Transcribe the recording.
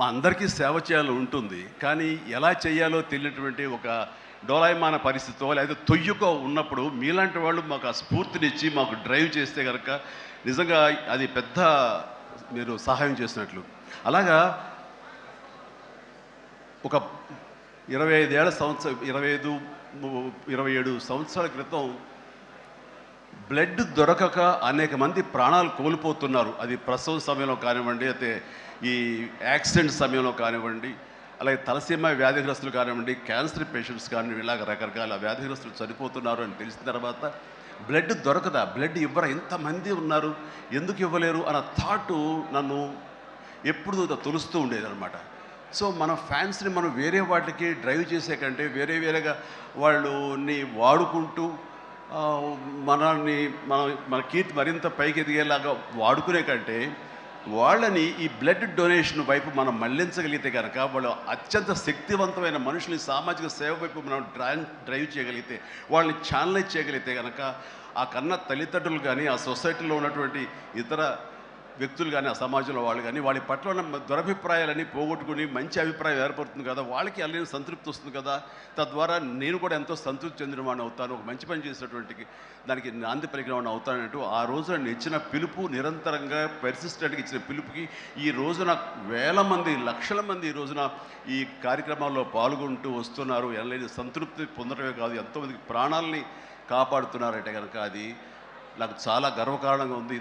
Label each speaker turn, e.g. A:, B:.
A: మా అందరికీ సేవ చేయాలని ఉంటుంది కానీ ఎలా చేయాలో తెలియనటువంటి ఒక డోలాయమాన పరిస్థితితో లేదా తొయ్యుకో ఉన్నప్పుడు మీలాంటి వాళ్ళు మాకు ఆ స్ఫూర్తినిచ్చి మాకు డ్రైవ్ చేస్తే కనుక నిజంగా అది పెద్ద మీరు సహాయం చేసినట్లు. అలాగా ఒక ఇరవై ఐదేళ్ళ సంవత్సరం ఇరవై ఐదు ఇరవై ఏడు సంవత్సరాల క్రితం బ్లడ్ దొరకక అనేక మంది ప్రాణాలు కోల్పోతున్నారు. అది ప్రసవ సమయంలో కానివ్వండి అయితే ఈ యాక్సిడెంట్ సమయంలో కానివ్వండి అలాగే తలసీమ వ్యాధిగ్రస్తులు కానివ్వండి క్యాన్సర్ పేషెంట్స్ కానివ్వండి ఇలాగ రకరకాల వ్యాధిగ్రస్తులు చనిపోతున్నారు అని తెలిసిన తర్వాత బ్లడ్ దొరకదా? బ్లడ్ ఇవ్వరా? ఇంతమంది ఉన్నారు? ఎందుకు ఇవ్వలేరు? అన్న థాటు నన్ను ఎప్పుడు తొలుస్తూ ఉండేది అనమాట సో మన ఫ్యాన్స్ని మనం వేరే వాటికి డ్రైవ్ చేసే కంటే వేరే వేరేగా వాళ్ళని వాడుకుంటూ మనల్ని మన మన కీర్తి మరింత పైకి ఎదిగేలాగా వాడుకునే కంటే వాళ్ళని ఈ బ్లడ్ డొనేషన్ వైపు మనం మళ్ళించగలిగితే కనుక వాళ్ళు అత్యంత శక్తివంతమైన మనుషుల్ని సామాజిక సేవ వైపు మనం డ్రా డ్రైవ్ చేయగలిగితే వాళ్ళని ఛానలైజ్ చేయగలిగితే కనుక ఆ కన్న తల్లిదండ్రులు కానీ ఆ సొసైటీలో ఉన్నటువంటి ఇతర వ్యక్తులు కానీ ఆ సమాజంలో వాళ్ళు కానీ వాళ్ళ పట్ల ఉన్న దురభిప్రాయాలని పోగొట్టుకుని మంచి అభిప్రాయం ఏర్పడుతుంది కదా వాళ్ళకి అల్లిన సంతృప్తి వస్తుంది కదా. తద్వారా నేను కూడా ఎంతో సంతృప్తి చెందిన వాడిని అవుతాను ఒక మంచి పని చేసినటువంటి దానికి నాంది పలికిన వాడిని అవుతానంటూ ఆ రోజున నేను ఇచ్చిన పిలుపు నిరంతరంగా పెర్సిస్టెంట్గా ఇచ్చిన పిలుపుకి ఈ రోజున వేల మంది లక్షల మంది ఈ రోజున ఈ కార్యక్రమాల్లో పాల్గొంటూ వస్తున్నారు. ఎనలేని సంతృప్తి పొందడమే కాదు ఎంతోమందికి ప్రాణాలని కాపాడుతున్నారంటే కనుక అది. నాకు చాలా గర్వకారణంగా ఉంది.